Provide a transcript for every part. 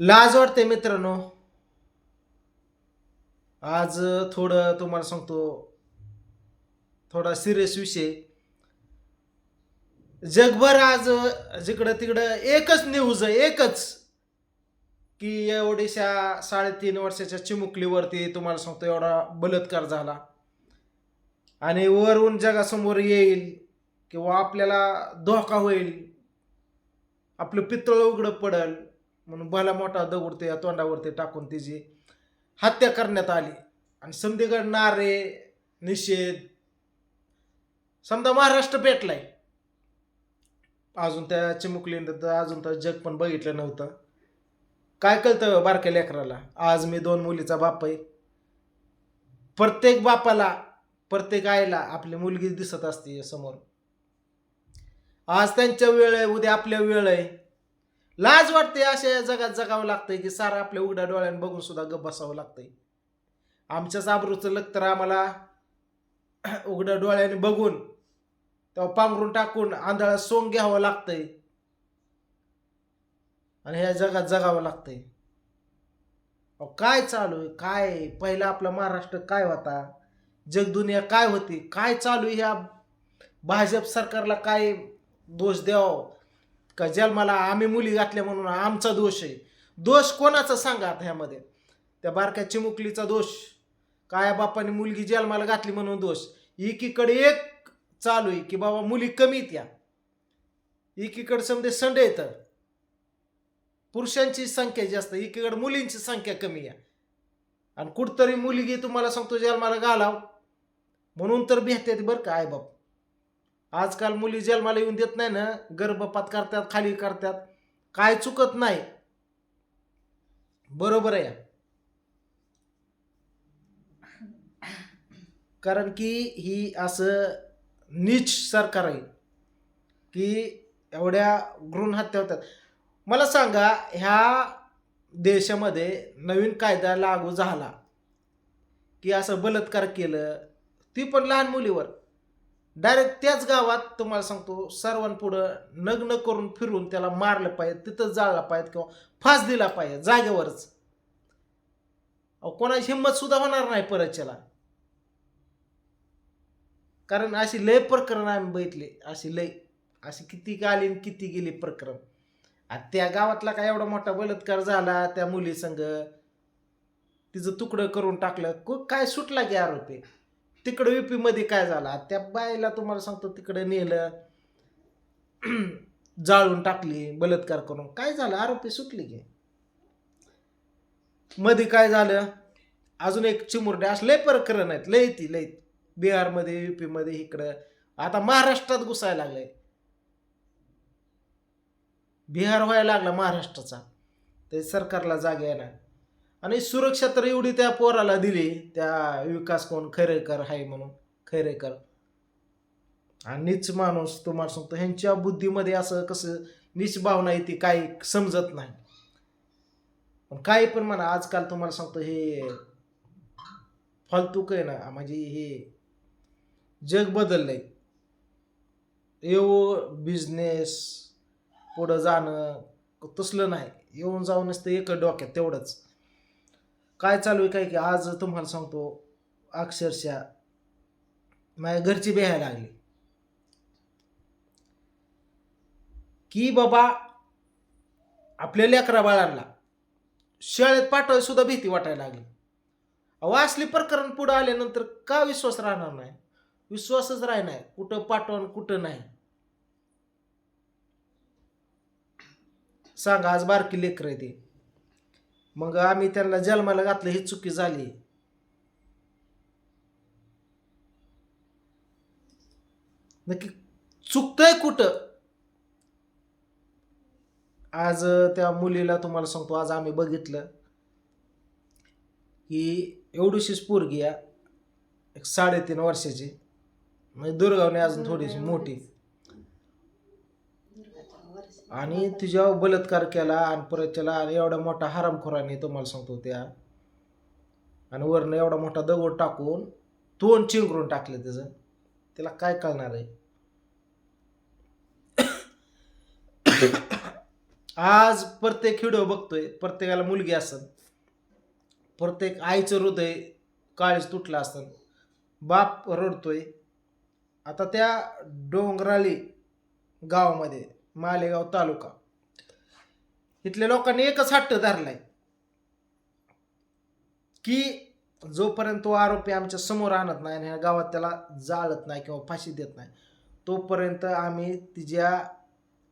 लाज वाटते मित्रांनो. आज थोडं तुम्हाला सांगतो. थोडा सिरियस विषय. जगभर आज जिकडं तिकडं एकच न्यूज आहे एकच. की एवढीशा साडेतीन वर्षाच्या चिमुकलीवरती तुम्हाला सांगतो एवढा बलात्कार झाला. आणि वरून जगासमोर येईल किंवा आपल्याला धोका होईल. आपलं पितळ उघडं पडल. म्हणून भला मोठा दगड ते तोंडावरती टाकून तिची हत्या करण्यात आली. आणि समधीगड नारे निषेध समजा महाराष्ट्र पेटलाय. अजून त्या चिमुकलीनं तर अजून तर जग पण बघितलं नव्हतं. काय कळतं बारक्या लेकराला? आज मी दोन मुलीचा बाप आहे. प्रत्येक बापाला प्रत्येक आईला आपली मुलगी दिसत असते समोर. आज त्यांच्या वेळ आहे उद्या आपल्या वेळ आहे. लाज वाटते अशा जगात जगावं लागतंय की सारं आपल्या उघड्या डोळ्यानं बघून सुद्धा गप बसावं लागतंय. आमच्याच आबरूचं लग तर आम्हाला उघड्या डोळ्याने बघून तेव्हा पांघरून टाकून आंधळा सोंग घ्यावं लागतंय. आणि ह्या जगात जगावं लागतंय. अहो, काय चालू आहे? काय पहिला आपला महाराष्ट्र काय होता? जगदुनिया काय होती? काय चालू आहे ह्या भाजप सरकारला काय दोष द्यावं? का जन्माला आम्ही मुली घातल्या म्हणून आमचा दोष आहे. दोष कोणाचा सांगा आता ह्यामध्ये? त्या बारक्या चिमुकलीचा दोष. काय बापाने मुलगी जन्माला घातली म्हणून दोष? एकीकडे एक चालू आहे की बाबा मुली कमी त्या एकीकडे समजे संडे येतं पुरुषांची संख्या जास्त एकीकडे मुलींची संख्या कमी आहे. आणि कुठतरी मुलगी तुम्हाला सांगतो जन्माला घालाव. म्हणून तर भेटते बरं का आई बाप. आजकाल मुली जन्माला येऊन देत नाही ना गर्भपात करतात खाली करतात. काय चुकत नाही. बरोबर आहे. कारण की ही असं नीच सरकार आहे. की एवढ्या भ्रूण हत्या होतात. मला सांगा ह्या देशामध्ये नवीन कायदा लागू झाला. की असं बलात्कार केलं ती पण लहान मुलीवर. डायरेक्ट त्याच गावात तुम्हाला सांगतो सर्वांपुढं नग्न करून फिरून त्याला मारलं पाहिजे तिथं जाळला पाहिजे किंवा फास दिला पाहिजे जागेवरच. अहो कोणाची हिंमत सुद्धा होणार नाही परतच्याला कारण अशी लय प्रकरण आम्ही बघितले अशी लय अशी किती आली आणि किती गेली प्रकरण. आणि त्या गावातला काय एवढा मोठा बलात्कार झाला त्या मुली संग तिचं तुकडं करून टाकलं काय सुटला की आरोपी? तिकडं युपी मध्ये काय झाला? त्या बाईला तुम्हाला सांगतो तिकडे नेलं जाळून टाकली बलात्कार करून. काय झालं? आरोपी सुटली की. मध्ये काय झालं? अजून एक चिमुरडे असं लय प्रकरण आहेत. लय ती लय. बिहारमध्ये युपी मध्ये इकडं. आता महाराष्ट्रात घुसायला लागलंय बिहार व्हायला लागला महाराष्ट्राचा. ते सरकारला जागे येणार आणि सुरक्षा तर एवढी त्या पोराला दिली त्या विकास कोण? खैरेकर आहे म्हणून खैरेकर. आणि नीच माणूस तुम्हाला सांगतो ह्यांच्या बुद्धीमध्ये असं कसं नीच भावना येते काही समजत नाही. पण काही पण म्हणा आजकाल तुम्हाला सांगतो हे फालतूक आहे ना म्हणजे हे जग बदललंय. येऊ बिझनेस पुढं जाणं तसलं नाही. येऊन जाऊन नसतं एक डोक्यात तेवढंच. काय चालू आहे काय की आज तुम्हाला सांगतो अक्षरशः माझ्या घरची बेहायला लागली. की बाबा आपल्या लेकरा बाळांना शाळेत पाठवायला सुद्धा भीती वाटायला लागली. अहो असली प्रकरण पुढं आल्यानंतर का विश्वास राहणार नाही? विश्वासच राहणार कुठं पाठवण कुठं नाही. सांगा आज बारकी लेकर आहे ते मग आम्ही त्यांना जन्माला घातलं ही चुकी झाली. नक्की चुकतंय कुठं? आज त्या मुलीला तुम्हाला सांगतो आज आम्ही बघितलं. की एवढीशीच पोरगी आहे एक साडेतीन वर्षाची. म्हणजे दुर्गावने अजून थोडीशी मोठी. आणि तुझ्या बलात्कार केला आणि परत त्याला आणि एवढा मोठा हरामखोराने तुम्हाला सांगतो त्या. आणि वरनं एवढा मोठा दगड टाकून तोंड चिंकरून टाकलं त्याचं. त्याला काय कळणार आहे? आज प्रत्येक व्हिडिओ बघतोय प्रत्येकाला मुलगी असन. प्रत्येक आईचं हृदय काळीच तुटलं असन. बाप रडतोय. आता त्या डोंगराळी गावामध्ये मालेगाव तालुका. इथल्या लोकांनी एकच हट्ट धरलाय. की जोपर्यंत तो आरोपी आमच्यासमोर आणत नाही आणि ह्या गावात त्याला जाळत नाही किंवा फाशी देत नाही तोपर्यंत आम्ही तिच्या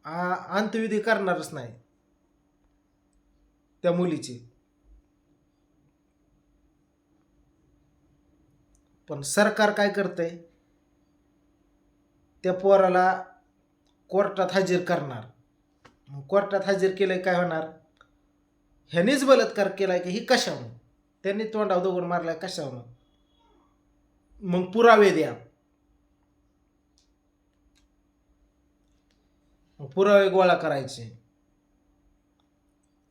आ- अंत्यविधी करणारच नाही. त्या मुलीची. पण सरकार काय करतंय? त्या पोराला कोर्टात हजर करणार. मग कोर्टात हजर केलंय काय होणार? ह्यानेच बलात्कार केलाय की ही कशावरून त्यांनी तोंडावर दगड मारलाय कशावरून मग पुरावे द्या. मग पुरावे गोळा करायचे.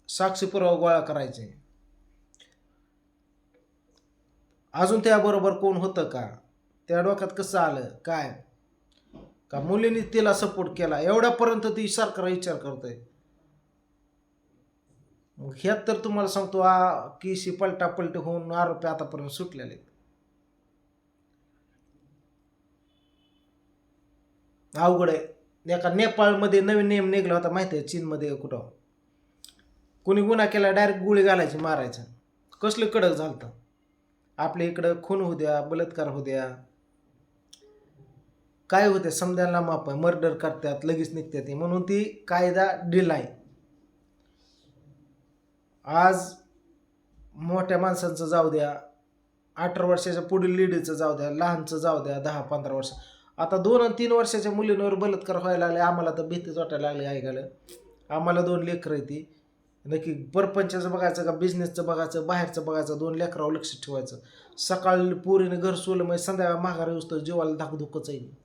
साक्षी पुरावा गोळा करायचे. अजून त्याबरोबर कोण होतं का? त्या डोक्यात कसं आलं? काय? का मुलीने तिला सपोर्ट केला? एवढ्यापर्यंत ती सरकार विचार करतोय. मग ह्यात तर तुम्हाला सांगतो आ केशी पलटापलटी होऊन आरोपी आतापर्यंत सुटलेले आहेत. अवघड आहे. एका नेपाळमध्ये नवीन नियम निघला होता माहिती आहे चीनमध्ये कुठं? कोणी गुन्हा केला डायरेक्ट गोळी घालायची मारायचं. कसलं कडक झालं आपल्या इकडं खून होऊ द्या बलात्कार होऊ द्या. काय होते? समजायला माप आहे. मर्डर करतात लगेच निघतात म्हणून ती कायदा डिलाय आज मोठ्या माणसांचं जाऊ द्या. अठरा वर्षाच्या पुढील लेडीचं जाऊ द्या. लहानचं जाऊ द्या. दहा पंधरा वर्ष. आता दोन आणि तीन वर्षाच्या मुलींवर बलात्कार व्हायला लागले. आम्हाला तर भीतीच वाटायला लागली ऐकायला. आम्हाला दोन लेकरं आहे ती. नक्की परपंचाचं बघायचं का बिझनेसचं बघायचं? बाहेरचं बघायचं? दोन लेकरावर लक्ष ठेवायचं. सकाळी पोरीने घर सोलं म्हणजे संध्याकाळ माघार येऊस तर जीवाला धाकधुकच आहे.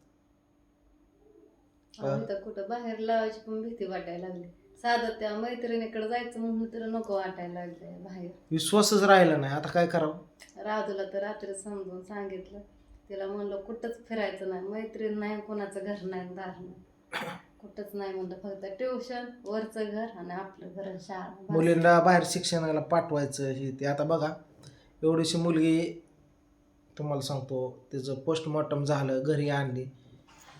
आम्ही तर कुठं बाहेर लावायची पण भीती वाटायला लागली. साधं त्या मैत्रिणीकडे जायचं म्हणून तर नको वाटायला लागलंय बाहेर. विश्वासच राहिला नाही. आता काय करावं? राधूला तर रात्री समजून सांगितलं. तिला म्हणलं कुठंच फिरायचं नाही. मैत्रीण नाही कोणाचं घर नाही दार नाही. कुठंच नाही म्हणलं. फक्त ट्युशन वरचं घर आणि आपलं घर आणि शाळा. बस. मुलींना बाहेर शिक्षणाला पाठवायचं हे ते. आता बघा एवढीशी मुलगी तुम्हाला सांगतो तिचं पोस्टमॉर्टम झालं घरी आणली.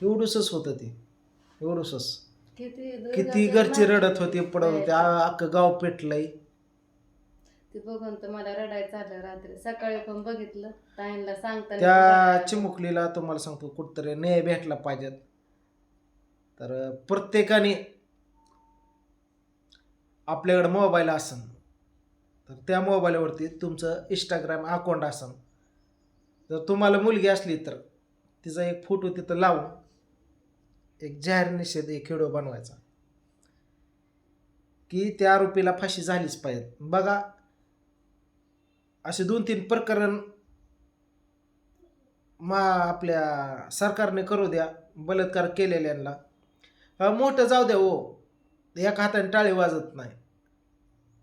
एवढंसच होतं ते. एवढंसच. किती घरची रडत होती पडत होते. अख्खं गाव पेटलंय. ते बघून तर मला रडायचं आलं रात्री. सकाळी पण बघितलं. ताईंना सांगताना त्या. चिमुकलीला तुम्हाला सांगतो कुठतरी न्याय भेटला पाहिजेत. तर प्रत्येकाने आपल्याकडे मोबाईल असन. तर त्या मोबाईलवरती तुमचं इंस्टाग्राम अकाउंट असन. जर तुम्हाला मुलगी असली तर तिचा एक फोटो तिथं लावून एक जाहीर निषेध एक व्हिडिओ बनवायचा. की त्या आरोपीला फाशी झालीच पाहिजे. बघा असे दोन तीन प्रकरण मा आपल्या सरकारने करू द्या बलात्कार केलेल्यांना मोठं जाऊ द्या हो. एका हाताने टाळी वाजत नाही.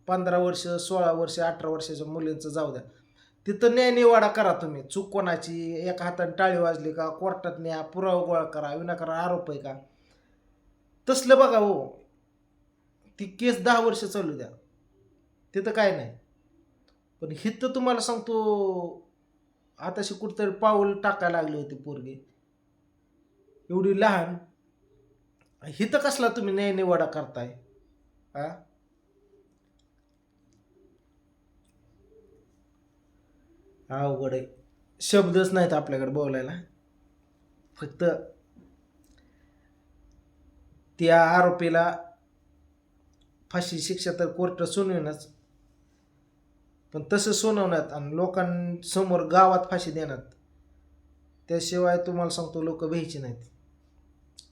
पंधरा वर्ष सोळा वर्ष अठरा वर्षाच्या मुलींचं जाऊ द्या. तिथं न्याय निवाडा करा तुम्ही. चूक कोणाची? एका हाताने टाळी वाजली का? कोर्टात न्या पुरावा गोळा करा विनाकारण आरोप आहे का? तसलं बघा हो. ती केस दहा वर्ष चालू द्या. तिथं काय नाही. पण हिथं तुम्हाला सांगतो आताशी कुठतरी पाऊल टाकायला लागली होती पोरगी. एवढी लहान. हिथं कसला तुम्ही न्याय निवाडा करताय? हा अवघड आहे. शब्दच नाहीत आपल्याकडे बोलायला. फक्त त्या आरोपीला फाशी शिक्षा तर कोर्ट सुनविनच पण तसं सुनावण्यात आणि लोकांसमोर गावात फाशी देण्यात त्याशिवाय तुम्हाला सांगतो लोक भ्यायची नाहीत.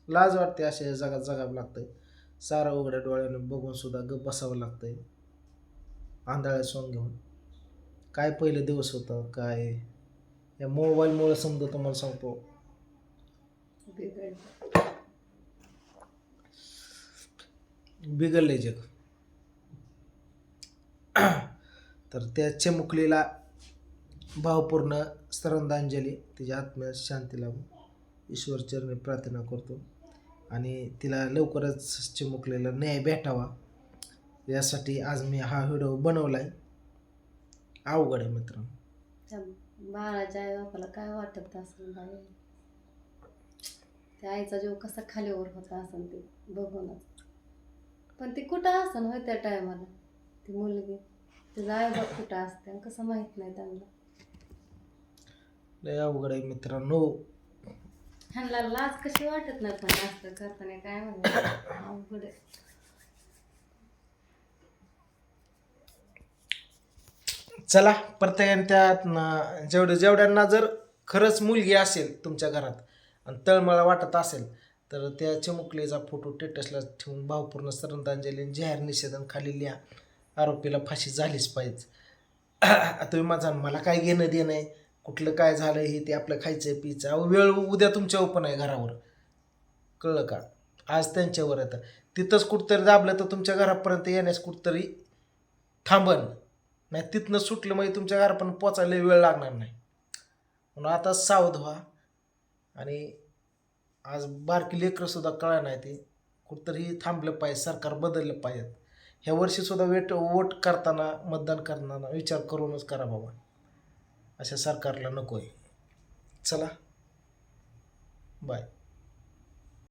लाज वाटते अशा जगात जगावं लागतंय. सारं उघड्या डोळ्याने बघून सुद्धा गप बसावं लागतंय. आंधळ्या सोन घेऊन. काय पहिले दिवस होतं काय? या मोबाईलमुळे समजा तुम्हाला सांगतो. बिघडलं. जग. तर त्या चिमुकलीला भावपूर्ण श्रद्धांजली तिच्या आत्म्यास शांती लावून ईश्वरचरणी प्रार्थना करतो. आणि तिला लवकरच चिमुकलीला न्याय भेटावा. यासाठी आज मी हा व्हिडिओ बनवलाय. अवघड आहे मित्रांनो. त्या बाळाच्या आई बापाला काय वाटत असेल बाई? त्या आईचा जीव कसा खालीवर होता असेल ते बघूनच. पण ती कुठं असेल होय त्या टायमाला? ती मुलगी. तिचा आई बाप कुठं असते आणि कसं माहीत नाही त्यांना. लय अवघड आहे मित्रांनो. ह्यांना लाज कशी वाटत नाही पण जास्त करताना काय म्हणलं अवघड आहे. चला प्रत्येकाने त्यात जेवढं जेवढ्यांना जर खरंच मुलगी असेल तुमच्या घरात आणि तळमळा वाटत असेल तर त्या चिमुकलेचा फोटो टेटसला ठेवून भावपूर्ण श्रद्धांजली जाहीर निषेधन खाली लिहा. आरोपीला फाशी झालीच पाहिजे. तुम्ही माझा मला काय घेणं देणं आहे? कुठलं काय झालं हे ते आपलं खायचं पियचं अहो वेळ उद्या तुमच्या ओपन आहे घरावर. कळलं का? आज त्यांच्यावर येतं तिथंच कुठंतरी दाबलं तर तुमच्या घरापर्यंत येण्यास कुठंतरी थांबन. नाही तिथनं सुटलं म्हणजे तुमच्या घरापर्यंत पोचायला वेळ लागणार नाही. म्हणून आता सावध व्हा. आणि आज बारकी लेकरंसुद्धा कळा नाही ते. कुठंतरी थांबलं पाहिजे सरकार बदललं पाहिजेत. ह्या वर्षीसुद्धा वेट वोट करताना मतदान करताना विचार करूनच करा बाबा. अशा सरकारला नको आहे चला. बाय.